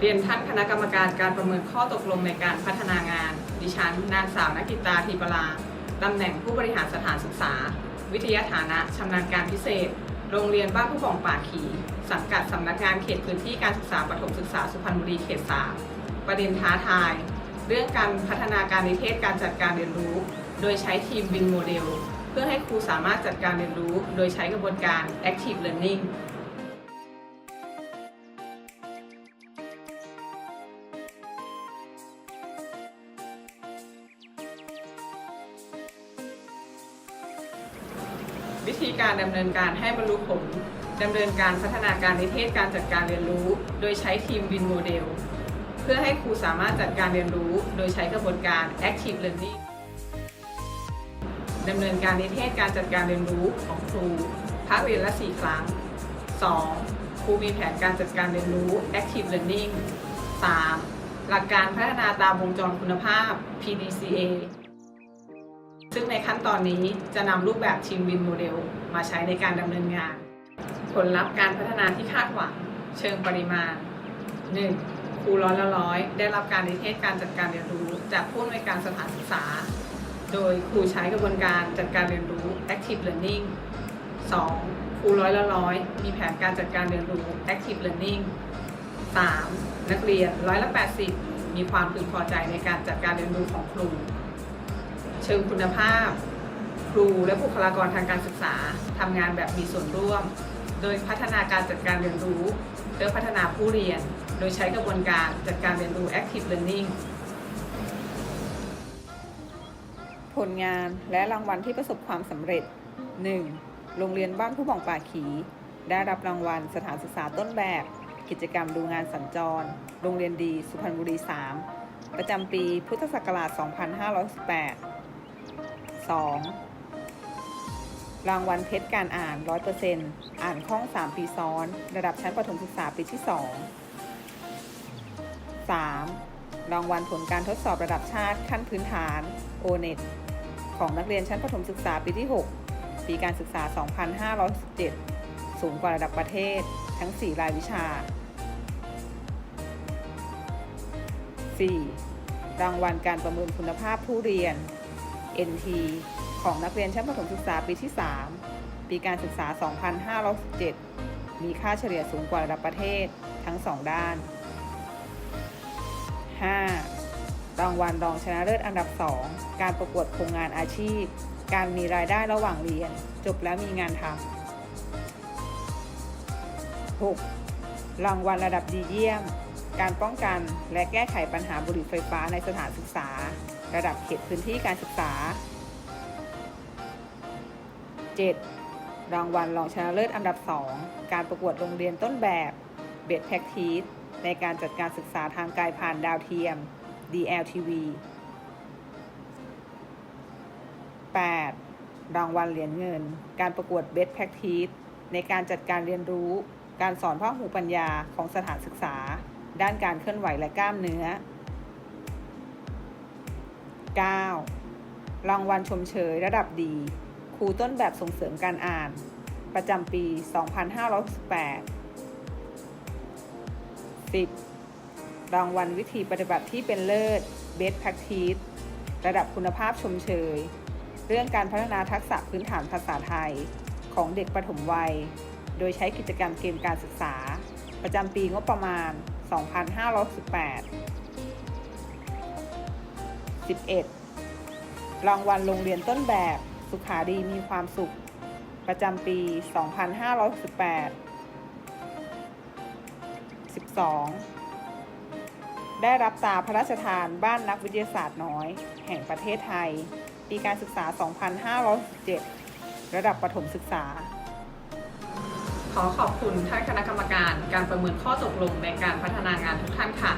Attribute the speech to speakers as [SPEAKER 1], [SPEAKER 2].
[SPEAKER 1] เรียนท่านคณะกรรมการการประเมินข้อตกลงในการพัฒนางาน ดิฉัน นางสาวนกิตาทีปลาตำแหน่งผู้บริหารสถานศึกษา วิทยาฐานะชำนาญการพิเศษ โรงเรียนบ้านผู้กองป่าขี สังกัดสำนักงานเขตพื้นที่การศึกษาปฐมศึกษาสุพรรณบุรีเขต3ประเด็นท้าทาย เรื่องการพัฒนาการนิเทศการจัดการเรียนรู้ โดยใช้ทีมวินโมเดล เพื่อให้ครูสามารถจัดการเรียนรู้ โดยใช้กระบวนการ Active Learning วิธีการดำเนินการให้บรรลุผลดำเนินการพัฒนาการนิเทศการจัดการเรียนรู้ โดยใช้ทีมวินโมเดล เพื่อให้ครูสามารถจัดการเรียนรู้ โดยใช้กระบวนการ Active Learning ดำเนินการนิเทศการจัดการเรียนรู้ของครูภาคเรียนละ 4 ครั้ง 2. ครูมีแผนการจัดการเรียนรู้ Active Learning 3. หลักการพัฒนาตามวงจรคุณภาพ PDCA ซึ่งในขั้นตอนนี้จะนำรูปแบบทีมวินโมเดลมาใช้ในการดำเนินงาน ผลลัพธ์การพัฒนาที่คาดหวัง เชิงปริมาณ 1. ครูร้อยละร้อย ได้รับการนิเทศการจัดการเรียนรู้ จากผู้อำนวยการสถานศึกษา โดยครูใช้กระบวนการจัดการเรียนรู้ Active Learning 2. ครูร้อยละร้อย มีแผนการจัดการเรียนรู้ Active Learning 3. นักเรียนร้อยละ80 มีความพึงพอใจในการจัดการเรียนรู้ของครู เชิงคุณภาพ ครูและบุคลากรทางการศึกษาทำงานแบบมีส่วนร่วม โดยพัฒนาการจัดการเรียนรู้เพื่อพัฒนาผู้เรียน โดยใช้กระบวนการจัดการเรียนรู้ Active Learning ผลงานและรางวัลที่ประสบความสำเร็จ 1. โรงเรียนบ้านผู้บ่องป่าขี ได้รับรางวัลสถานศึกษาต้นแบบ กิจกรรมดูงานสัญจร โรงเรียนดี สุพรรณบุรี 3 ประจำปีพุทธศักราช 2518 2. รางวัลเพชรการอ่าน 100%อ่านคล่อง 3 ปีซ้อน ระดับชั้นประถมศึกษาปีที่ 2 3. รางวัลผลการทดสอบระดับชาติขั้นพื้นฐาน O-NET ของนักเรียนชั้นประถมศึกษาปีที่ 6 ปีการศึกษา 2517สูงกว่าระดับประเทศ ทั้ง 4 รายวิชา 4. รางวัลการประเมินคุณภาพผู้เรียน NT ของนักเรียนชั้นประถมศึกษาปีที่ 3 ปีการศึกษา 2517มีค่าเฉลี่ยสูงกว่าระดับประเทศทั้ง 2 ด้าน 5. รางวัลรองชนะเลิศอันดับ 2 การประกวดโครงงานอาชีพ การมีรายได้ระหว่างเรียน จบแล้วมีงานทำ 6. รางวัลระดับดีเยี่ยม การป้องกันและแก้ไขปัญหาบุหรี่ไฟฟ้าในสถานศึกษา ระดับเขตพื้นที่การศึกษา 7. รางวัลรองชนะเลิศอันดับ 2 การประกวดโรงเรียนต้นแบบเบดแพ็กทีสในการจัดการศึกษาทางไกลผ่านดาวเทียม DLTV 8. รางวัลเหรียญเงิน การประกวด Best Practice ในการจัดการเรียนรู้ การสอนพ่อหูปัญญาของสถานศึกษา ด้านการเคลื่อนไหวและกล้ามเนื้อ 9. รางวัลชมเชยระดับดี ครูต้นแบบส่งเสริมการอ่าน ประจำปี 2518 10. รางวัลวิธีปฏิบัติที่เป็นเลิศ Best Practice ระดับคุณภาพชมเชย เรื่องการพัฒนาทักษะพื้นฐานภาษาไทย ของเด็กประถมวัย โดยใช้กิจกรรมเกมการศึกษา ประจำปีงบประมาณ 2518 11. รางวัลโรงเรียนต้นแบบสุขาดีมีความสุข ประจำปี 2518 12. ได้รับตาพระราชทานบ้านนักวิทยาศาสตร์น้อย แห่งประเทศไทย ปีการศึกษา 2517ระดับประถมศึกษา ขอขอบคุณท่านคณะกรรมการการประเมินข้อตกลงในการพัฒนางานทุกท่านค่ะ